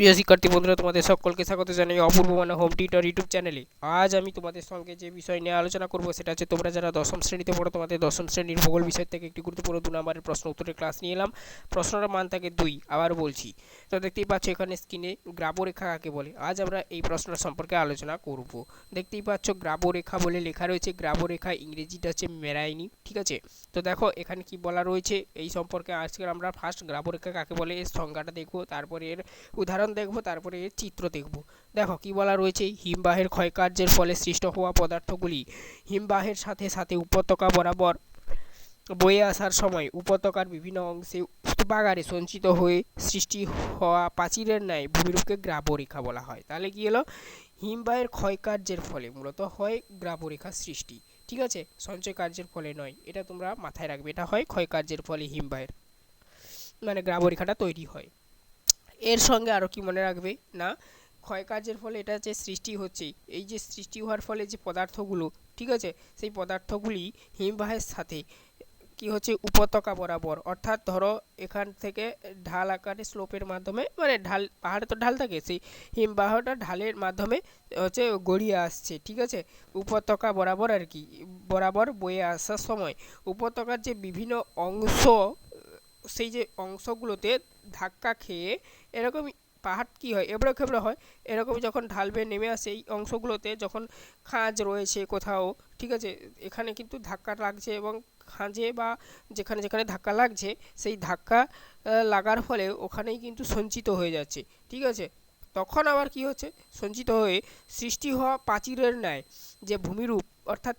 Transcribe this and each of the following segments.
প্রিয় শিক্ষার্থী বন্ধুরা, তোমাদের সকলকে স্বাগত জানাই অপূর্ব মানে হোম টিউটর ইউটিউব চ্যানেলে। আজ আমি তোমাদের সঙ্গে যে বিষয় নিয়ে আলোচনা করব, সেটা হচ্ছে তোমরা যারা দশম শ্রেণীতে পড়ো, তোমাদের দশম শ্রেণির ভূগোল বিষয় থেকে একটি গুরুত্বপূর্ণ দু নম্বরের প্রশ্ন উত্তরের ক্লাস নিয়ে এলাম। প্রশ্নটার মান থাকে দুই, আবার বলছি। তো দেখতেই পাচ্ছ এখানে স্ক্রিনে গ্রাবরেখা কাকে বলে? আজ আমরা এই প্রশ্নটা সম্পর্কে আলোচনা করব। দেখতেই পাচ্ছ গ্রাবরেখা বলে লেখা রয়েছে, গ্রাবরেখা ইংরেজিটা হচ্ছে মেরাইনি, ঠিক আছে? তো দেখো এখানে কি বলা রয়েছে, এই সম্পর্কে আজকে আমরা ফার্স্ট গ্রাবরেখা কাকে বলে, এর সংজ্ঞাটা দেখব তারপরে এর উদাহরণ দেখব, তারপরে এর চিত্র দেখব। দেখো, কি বলা রয়েছে? হিমবাহের ক্ষয়কার্যের ফলে সৃষ্ট হওয়া পদার্থগুলি হিমবাহের সাথে সাথে উপত্যকা বরাবর বয়ে আসার সময় উপত্যকার বিভিন্ন অংশে স্তূপাগারে সঞ্চিত হয়ে সৃষ্টি হওয়া প্রাচীরের ন্যায় ভূমিরূপকে গ্রাবরেখা বলা হয়। তাহলে কি হলো হিমবাহের ক্ষয়কার্যের ফলে মূলত হয় গ্রাবরেখা সৃষ্টি। ঠিক আছে? সঞ্চয় কার্যের ফলে নয়। এটা তোমরা মাথায় রাখবে। এটা হয় ক্ষয়কার্যের ফলে হিমবাহের মানে গ্রাবরেখাটা তৈরি হয়। এর সঙ্গে আরও কি মনে রাখবে? না ক্ষয়কার্যের ফলে এটা যে সৃষ্টি হচ্ছে এই যে সৃষ্টি হওয়ার ফলে যে পদার্থগুলো, ঠিক আছে? সেই পদার্থগুলি হিমবাহের সাথে, কি হচ্ছে? উপত্যকা বরাবর। অর্থাৎ ধরো, এখান থেকে ঢাল আকারে স্লোপের মাধ্যমে মানে ঢাল, পাহাড়ে তো ঢাল থাকে, সেই হিমবাহটা ঢালের মাধ্যমে, হচ্ছে গড়িয়ে আসছে, ঠিক আছে? উপত্যকা বরাবর আর কি, বরাবর বয়ে আসার সময়। উপত্যকার যে বিভিন্ন অংশ সেই যে অংশগুলোতে ধাক্কা খেয়ে এরকমই পাহাড় কী হয়, এবড়ো খেবড়ো হয়, এরকম যখন ঢাল বেয়ে নেমে আসে এই অংশগুলোতে যখন খাঁজ রয়েছে কোথাও, ঠিক আছে? এখানে কিন্তু ধাক্কা লাগছে এবং খাঁজে বা যেখানে যেখানে ধাক্কা লাগছে, সেই ধাক্কা লাগার ফলে ওখানেই কিন্তু সঞ্চিত হয়ে যাচ্ছে, ঠিক আছে? তখন আবার কি হচ্ছে? সঞ্চিত হয়ে সৃষ্টি হওয়া প্রাচীরের ন্যায় যে ভূমিরূপ, অর্থাৎ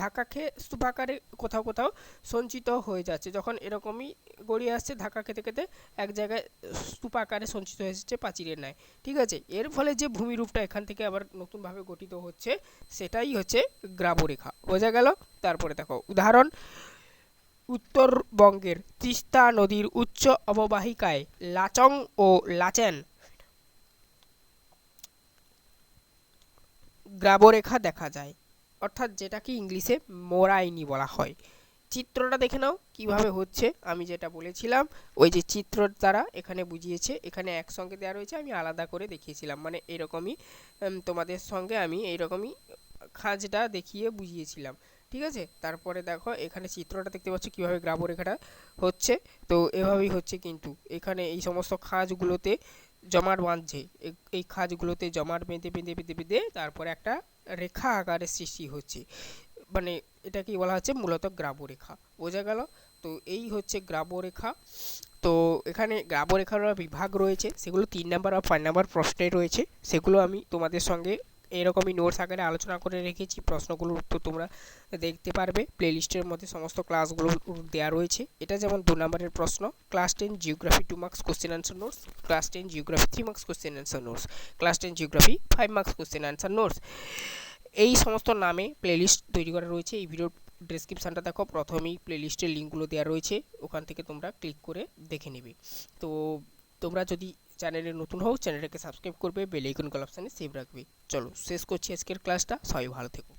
ধাক্কা খেয়ে স্তূপাকারে কোথাও কোথাও সঞ্চিত হয়ে যাচ্ছে। যখন এরকমই গড়িয়ে আসছে ধাক্কা খেতে খেতে এক জায়গায় স্তূপাকারে সঞ্চিত হয়ে এসেছে প্রাচীরের ন্যায়। ঠিক আছে? এর ফলে যে ভূমিরূপটা এখান থেকে আবার নতুনভাবে গঠিত হচ্ছে, সেটাই হচ্ছে গ্রাবরেখা বোঝা গেল? তারপরে দেখো, উদাহরণ, উত্তরবঙ্গের তিস্তা নদীর উচ্চ অববাহিকায় লাচং ও লাচেন গ্রাবরেখা দেখা যায়। অর্থাৎ যেটাকে ইংলিশে মোরাইনি বলা হয়। চিত্রটা দেখে নাও, কীভাবে হচ্ছে? আমি যেটা বলেছিলাম, ওই যে চিত্র দ্বারা এখানে বুঝিয়েছে, এখানে একসঙ্গে দেওয়া রয়েছে, আমি আলাদা করে দেখিয়েছিলাম। মানে এরকমই তোমাদের সঙ্গে আমি এইরকমই খাঁজটা দেখিয়ে বুঝিয়েছিলাম। ঠিক আছে? তারপরে দেখো, এখানে চিত্রটা দেখতে পাচ্ছ, কীভাবে গ্রাবরেখাটা হচ্ছে। তো এভাবেই হচ্ছে কিন্তু। এখানে এই সমস্ত খাঁজগুলোতে জমাট বাঁধছে। এই খাঁজগুলোতে জমাট বেঁধে বেঁধে বেঁধে বেঁধে তারপরে একটা রেখা আকারে সৃষ্টি হচ্ছে। মানে এটাকে বলা হচ্ছে? মূলত গ্রাবরেখা। বোঝা গেল? তো এই হচ্ছে গ্রাবরেখা। তো এখানে গ্রাবরেখার বিভাগ রয়েছে। সেগুলো তিন নাম্বার আর পাঁচ নাম্বার প্রশ্নে রয়েছে। সেগুলো আমি তোমাদের সঙ্গে এরকমই নোটস আকারে আলোচনা করে রেখেছি, প্রশ্নগুলোর উত্তর তোমরা দেখতে পারবে। প্লেলিস্টের মধ্যে সমস্ত ক্লাসগুলো দেওয়া রয়েছে। এটা যেমন দু নম্বরের প্রশ্ন class ten geography two marks question answer notes class ten geography three marks question answer notes class ten geography five marks question answer notes এই সমস্ত নামে প্লেলিস্ট তৈরি করা রয়েছে। এই ভিডিওর ডেসক্রিপশানটা দেখো, প্রথমেই প্লেলিস্টের লিঙ্কগুলো দেওয়া রয়েছে। ওখান থেকে তোমরা ক্লিক করে দেখে নেবে। তো তোমরা যদি চ্যানেলে নতুন হোক চ্যানেলটাকে সাবস্ক্রাইব করবে, বেল আইকন অপশানে সেভ রাখবে। চলো, শেষ করছি আজকের ক্লাসটা। সবাই ভালো থেকো।